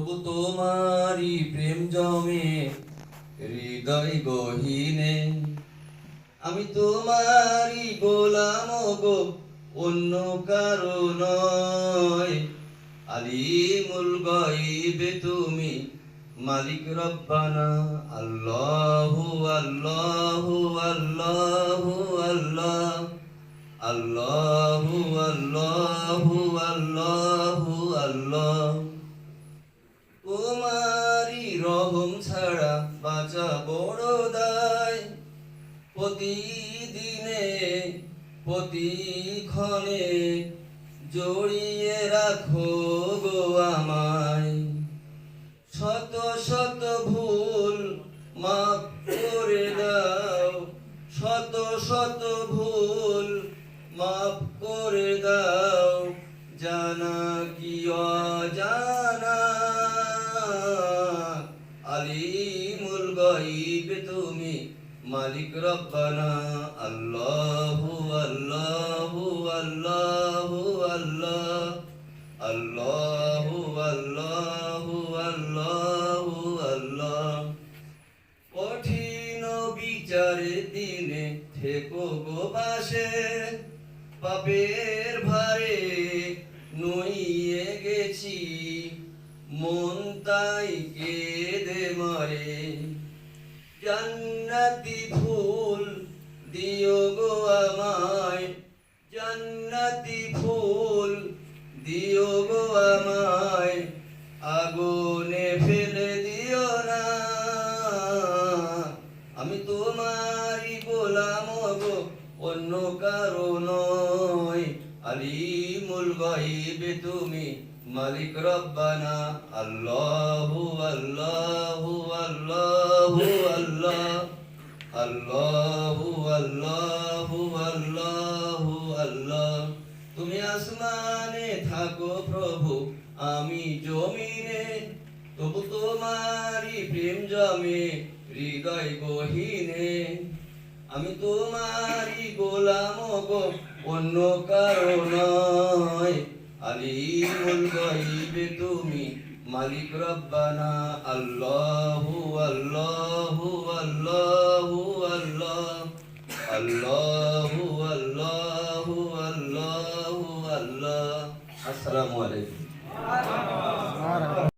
তবু তোমারই প্রেম জমে, হৃদয় গহীনে। আমি তোমারই গোলাম গো, অন্য কারও নয়। আলিমুল গাইবে তুমি, মালিক রব্বানা, আল্লাহু আল্লাহু আল্লাহু আল্লাহ, আল্লাহু আল্লাহু আল্লাহু আল্লাহ। বড় দায় প্রতিদিনে, প্রতিক্ষণে জড়িয়ে রাখো গো আমায়। শত শত ভুল মাফ করে দাও, শত শত ভুল মালিক রব্বানা, আল্লাহু আল্লাহু আল্লাহু, আল্লাহ, আল্লাহু আল্লাহু আল্লাহু, আল্লাহ। কঠিন বিচারে দিনে থেকো গো বাসে পাপের ভারে নইয়ে গেছি, মন তাই কেঁদে মরে। জান্নাতি গো আমায় আগুনে ফেলে দিও না। আমি তোমারই গোলাম গো, অন্য কারও নয়। আলিমুল গাইবে তুমি, মালিক রব্বানা, আল্লাহু আল্লাহু আল্লাহু আল্লাহ, আল্লাহু আল্লাহু আল্লাহু। আমি জমিনে, তবু তোমারই প্রেম জমে, হৃদয় গহীনে। আমি তোমারই গোলাম গো, অন্য কারও নয়। আলিমুল গাইবে তুমি, মালিক রব্বানা, আল্লাহু আল্লাহ আল্লাহ আল্লাহ। আল্লাহু আল্লাহু আল্লাহু আল্লাহ। আসসালামু আলাইকুম।